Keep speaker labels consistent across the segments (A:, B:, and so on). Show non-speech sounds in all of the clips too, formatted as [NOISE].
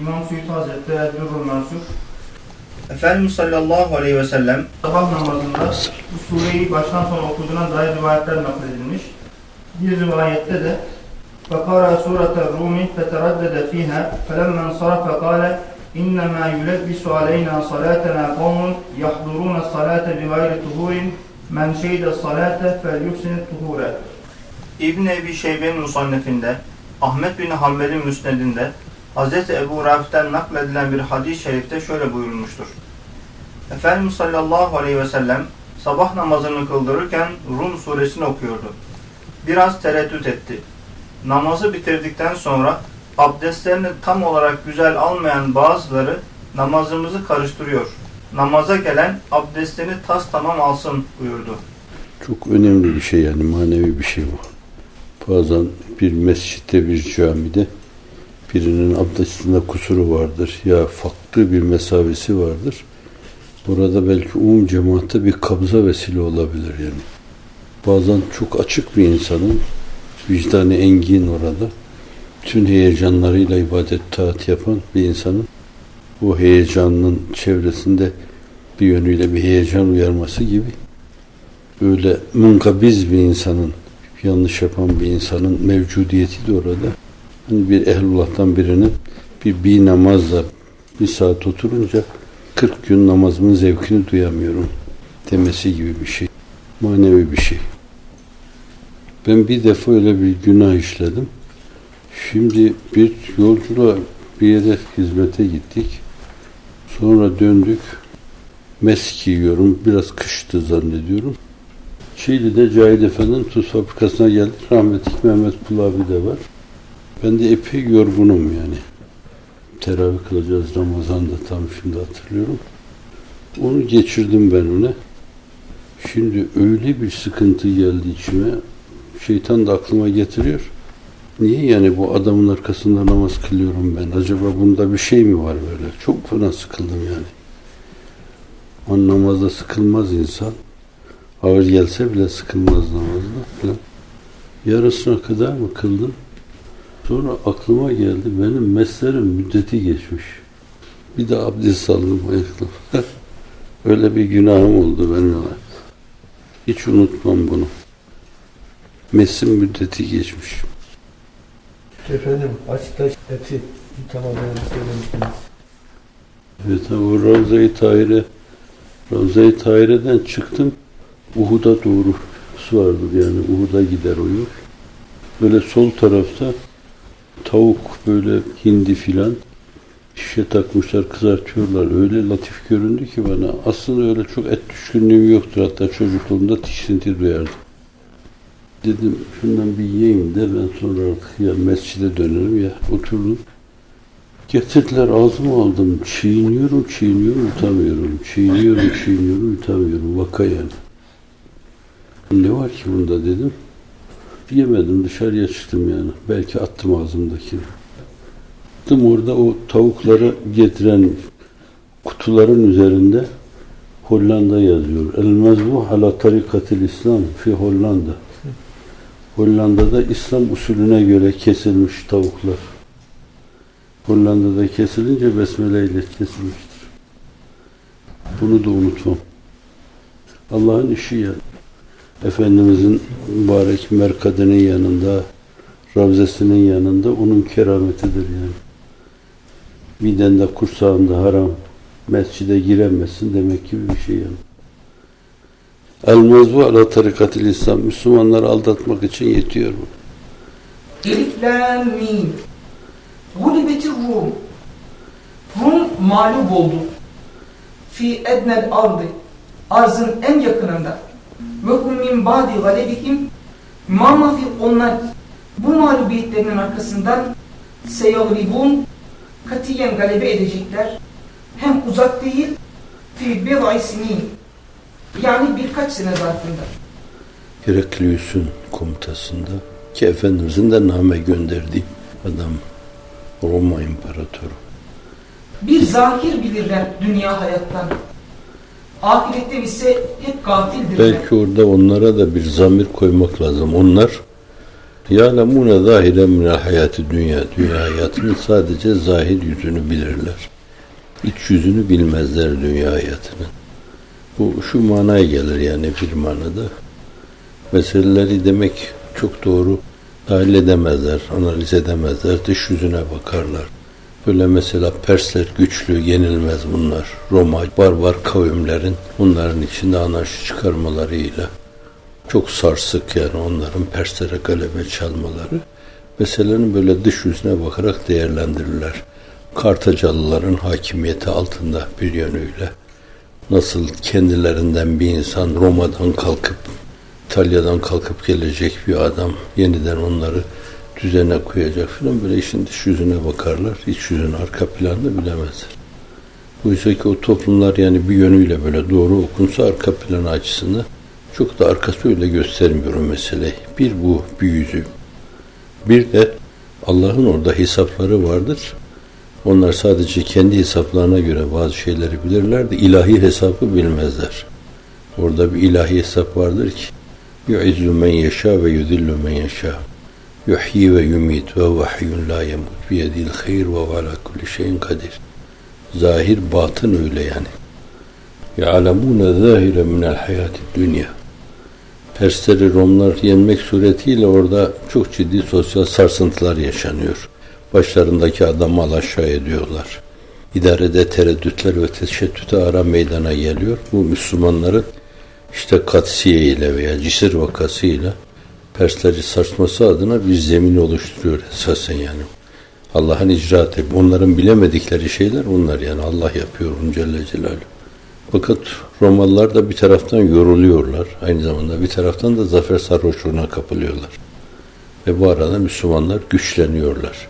A: İmam Suyuti Hazretleri Eddurul Mansur
B: Efendimiz sallallahu aleyhi ve sellem
A: sabah namazında bu sureyi baştan sona okuduğuna dair rivayetler nakledilmiş. Bir rivayette de فَقَرَى سُورَةَ الرُّومِ فَتَرَدَّدَ ف۪يهَا فَلَمَّا انْصَرَفَ قَالَ اِنَّمَا يُلَبِّسُ عَلَيْنَا صَلَاتَنَا قَوْمٌ يَحْضُرُونَ الصَّلَاةَ بِغَيْرِ طُهُورٍ مَنْ شَهِدَ الصَّلَاةَ فَلْيُحْسِنِ الطُّهُورَ
B: İbn Ebi Şeybe'nin musannefinde, Ahmet bin Hanbel'in müsnedinde, Hz. Ebu Rafi'den nakledilen bir hadis-i şerifte şöyle buyurulmuştur. Efendimiz sallallahu aleyhi ve sellem sabah namazını kıldırırken Rum suresini okuyordu. Biraz tereddüt etti. Namazı bitirdikten sonra abdestlerini tam olarak güzel almayan bazıları namazımızı karıştırıyor. Namaza gelen abdestini tas tamam alsın buyurdu.
C: Çok önemli bir şey yani manevi bir şey bu. Bazen bir mescitte bir camide birinin abdestinde kusuru vardır ya farklı bir mesavesi vardır. Burada belki umum cemaatte bir kabza vesile olabilir yani. Bazen çok açık bir insanın vicdanı engin orada. Tüm heyecanlarıyla ibadet taat yapan bir insanın bu heyecanının çevresinde bir yönüyle bir heyecan uyarması gibi öyle munkabiz bir insanın, yanlış yapan bir insanın mevcudiyeti de orada. Bir ehlullah'tan birinin bir bir namazla bir saat oturunca 40 gün namazımın zevkini duyamıyorum demesi gibi bir şey. Manevi bir şey. Ben bir defa öyle bir günah işledim. Şimdi bir yolculuğa bir yere hizmete gittik. Sonra döndük. Mes giyiyorum. Biraz kıştı zannediyorum. Şiili'de Cahit Efendi'nin tuz fabrikasına geldik. Rahmetli Mehmet Kul abi de var. Ben de epey yorgunum yani. Teravih kılacağız Ramazan'da tam şimdi hatırlıyorum. Onu geçirdim ben ona. Şimdi öyle bir sıkıntı geldi içime. Şeytan da aklıma getiriyor. Niye yani bu adamın arkasında namaz kılıyorum ben? Acaba bunda bir şey mi var böyle? Çok fena sıkıldım yani. O namazda sıkılmaz insan ağır gelse bile sıkılmaz namazda. Yarısına kadar mı kıldım? Sonra aklıma geldi benim meslerim müddeti geçmiş. Bir de abdest aldım ayakta. [LAUGHS] Öyle bir günahım oldu benim. ona. Hiç unutmam bunu. Mesin müddeti geçmiş.
D: Efendim açta eti yutamadığını söylemiştiniz.
C: Evet o Ravza-i Tahire Ravza-i Tahire'den çıktım. Uhud'a doğru su vardır yani Uhud'a gider o yol. Böyle sol tarafta tavuk böyle hindi filan şişe takmışlar kızartıyorlar. Öyle latif göründü ki bana. Aslında öyle çok et düşkünlüğüm yoktur. Hatta çocukluğumda tiksinti duyardım. Dedim şundan bir yiyeyim de ben sonra artık ya mescide dönerim ya oturdum. Getirdiler ağzıma aldım. Çiğniyorum, çiğniyorum, yutamıyorum. Çiğniyorum, çiğniyorum, yutamıyorum. Vaka yani. Ne var ki bunda dedim. Yemedim dışarıya çıktım yani. Belki attım ağzımdakini. Attım orada o tavukları getiren kutuların üzerinde Hollanda yazıyor. El mezbu ala tarikatil İslam fi Hollanda. Hollanda'da İslam usulüne göre kesilmiş tavuklar. Hollanda'da kesilince besmele ile kesilmiştir. Bunu da unutmam. Allah'ın işi ya. Efendimizin mübarek merkadının yanında, ravzesinin yanında onun kerametidir yani. Midende kursağında haram, mescide giremezsin demek gibi bir şey yani. El mezbu ala tarikatil İslam. Müslümanları aldatmak için yetiyor bu.
E: Elif Lam Mim. Rum. Rum mağlup oldu. Fi ednel ardı. Arzın en yakınında. Ve hum min ba'di galebihim. Mamafi onlar bu mağlubiyetlerinin arkasından seyagribun katiyen galebe edecekler. Hem uzak değil fi bid'i sinin. Yani birkaç sene zarfında.
C: Heraklius'un komutasında ki Efendimizin de name gönderdiği adam Roma İmparatoru.
E: Bir zahir bilirler dünya hayattan. Ahirette ise hep gafildirler.
C: Belki orada onlara da bir zamir koymak lazım. Onlar Yâlemûne zâhiren minel hayatı dünya. Dünya hayatının sadece zahir yüzünü bilirler. İç yüzünü bilmezler dünya hayatının. Bu şu manaya gelir yani bir manada. Meseleleri demek çok doğru dahil edemezler, analiz edemezler, dış yüzüne bakarlar. Böyle mesela Persler güçlü, yenilmez bunlar. Roma, barbar kavimlerin bunların içinde anarşi çıkarmalarıyla çok sarsık yani onların Perslere galebe çalmaları meselenin böyle dış yüzüne bakarak değerlendirirler. Kartacalıların hakimiyeti altında bir yönüyle nasıl kendilerinden bir insan Roma'dan kalkıp İtalya'dan kalkıp gelecek bir adam yeniden onları düzene koyacak falan böyle işin dış yüzüne bakarlar. iç yüzün arka planını bilemezler. Oysa ki o toplumlar yani bir yönüyle böyle doğru okunsa arka planı açısından çok da arkası öyle göstermiyor o meseleyi. Bir bu bir yüzü. Bir de Allah'ın orada hesapları vardır. Onlar sadece kendi hesaplarına göre bazı şeyleri bilirler de ilahi hesabı bilmezler. Orada bir ilahi hesap vardır ki men yeşâ ve yudillu men yeşâ. Yuhyi ve yumit ve vahyun la yemut biyedil hayr ve ala kulli şeyin kadir. Zahir batın öyle yani. Ya'lemûne zâhire minel hayâti dünya. Persleri Romlar yenmek suretiyle orada çok ciddi sosyal sarsıntılar yaşanıyor. Başlarındaki adamı alaşağı ediyorlar. İdarede tereddütler ve teşettüte ara meydana geliyor. Bu Müslümanların işte Katsiye ile veya Cisir vakasıyla Persleri sarsması adına bir zemin oluşturuyor esasen yani. Allah'ın icraatı. Onların bilemedikleri şeyler onlar yani Allah yapıyor onu Celle Celaluhu. Fakat Romalılar da bir taraftan yoruluyorlar. Aynı zamanda bir taraftan da zafer sarhoşluğuna kapılıyorlar. Ve bu arada Müslümanlar güçleniyorlar.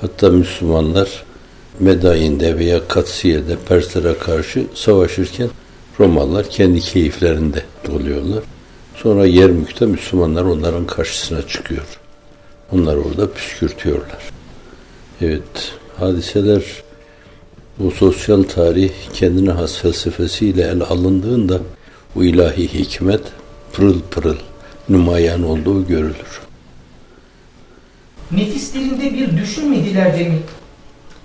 C: Hatta Müslümanlar Medain'de veya Katsiye'de Perslere karşı savaşırken Romalılar kendi keyiflerinde doluyorlar. Sonra Yermük'te Müslümanlar onların karşısına çıkıyor. Onlar orada püskürtüyorlar. Evet, hadiseler bu sosyal tarih kendine has felsefesiyle ele alındığında bu ilahi hikmet pırıl pırıl numayan olduğu görülür.
E: Nefislerinde bir düşünmediler de mi?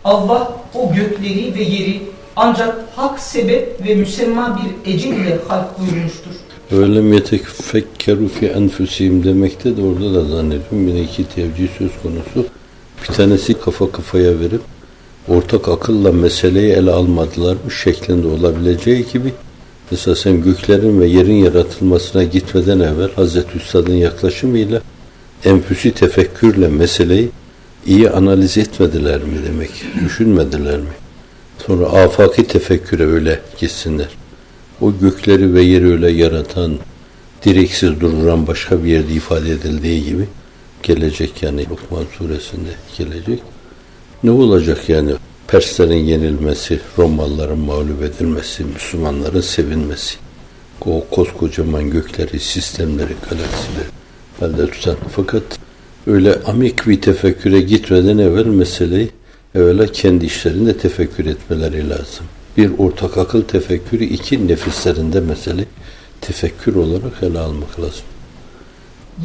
E: Allah o gökleri ve yeri ancak hak sebep ve müsemma bir ecel ile halk buyurmuştur.
C: Öyle yetefekkeru fi enfusihim demekte de orada da zannediyorum yine iki tevcih söz konusu. Bir tanesi kafa kafaya verip ortak akılla meseleyi ele almadılar mı şeklinde olabileceği gibi mesela sen göklerin ve yerin yaratılmasına gitmeden evvel Hazreti Üstad'ın yaklaşımıyla enfüsi tefekkürle meseleyi iyi analiz etmediler mi demek, düşünmediler mi? Sonra afaki tefekküre öyle gitsinler. O gökleri ve yeri öyle yaratan, direksiz dururan başka bir yerde ifade edildiği gibi gelecek yani Lokman suresinde gelecek. Ne olacak yani Perslerin yenilmesi, Romalıların mağlup edilmesi, Müslümanların sevinmesi. O koskocaman gökleri, sistemleri, galaksileri elde tutan. Fakat öyle amik bir tefekküre gitmeden evvel meseleyi evvela kendi işlerinde tefekkür etmeleri lazım. Bir ortak akıl tefekkürü, iki nefislerinde mesele tefekkür olarak ele almak lazım.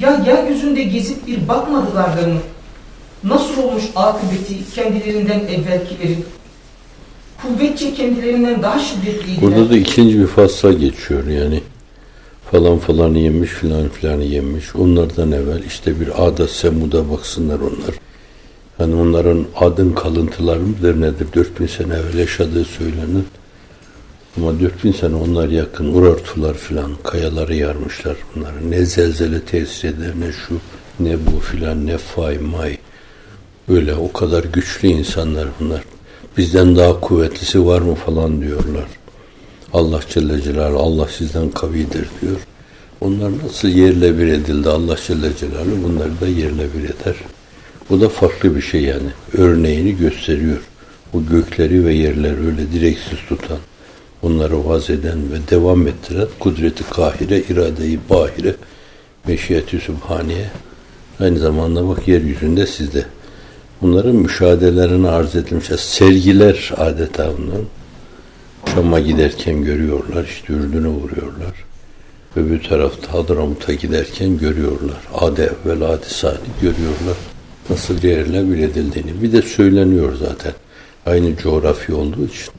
E: Ya yeryüzünde gezip bir bakmadılar da mı? Nasıl olmuş akıbeti kendilerinden evvelkilerin? Kuvvetçe kendilerinden daha şiddetliydiler.
C: Burada da ikinci bir fasla geçiyor yani. Falan falan yemiş filan filan yemiş. Onlardan evvel işte bir Ad'a Semud'a baksınlar onlar. Yani onların adın kalıntıları mıdır nedir? 4000 sene evvel yaşadığı söylenir. Ama 4000 sene onlar yakın urartular filan kayaları yarmışlar bunları. Ne zelzele tesir eder ne şu ne bu filan ne fay may. Öyle o kadar güçlü insanlar bunlar. Bizden daha kuvvetlisi var mı falan diyorlar. Allah Celle Celaluhu Allah sizden kavidir diyor. Onlar nasıl yerle bir edildi Allah Celle Celaluhu bunları da yerle bir eder. Bu da farklı bir şey yani. Örneğini gösteriyor. O gökleri ve yerleri öyle direksiz tutan, onları vaz eden ve devam ettiren kudreti kahire, iradeyi bahire, meşiyeti sübhaniye. Aynı zamanda bak yeryüzünde sizde. Bunların müşahedelerini arz edilmiş. Sergiler adeta bunların. Şam'a giderken görüyorlar, işte Ürdün'e vuruyorlar. Öbür tarafta Hadramut'a giderken görüyorlar. Ade evvel ade görüyorlar. Nasıl yerle bir edildiğini. Bir de söyleniyor zaten. Aynı coğrafya olduğu için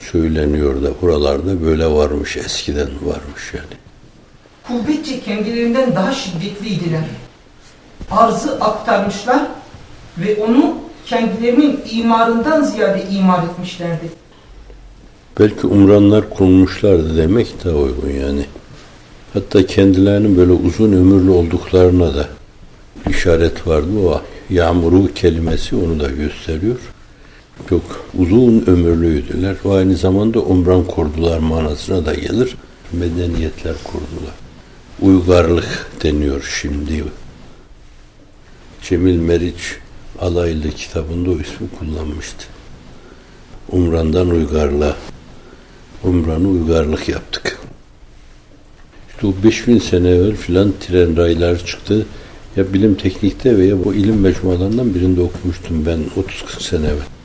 C: söyleniyor da buralarda böyle varmış eskiden varmış yani.
E: Kuvvetçe kendilerinden daha şiddetliydiler. Arzı aktarmışlar ve onu kendilerinin imarından ziyade imar etmişlerdi.
C: Belki umranlar kurmuşlardı demek daha uygun yani. Hatta kendilerinin böyle uzun ömürlü olduklarına da işaret vardı. O yağmuru kelimesi onu da gösteriyor. Çok uzun ömürlüydüler. Ve aynı zamanda umran kurdular manasına da gelir. Medeniyetler kurdular. Uygarlık deniyor şimdi. Cemil Meriç Alaylı kitabında o ismi kullanmıştı. Umran'dan uygarlığa. Umran'ı uygarlık yaptık. İşte o 5000 sene evvel filan tren raylar çıktı. Ya bilim teknikte veya bu ilim mecmualarından birinde okumuştum ben 30-40 sene evvel.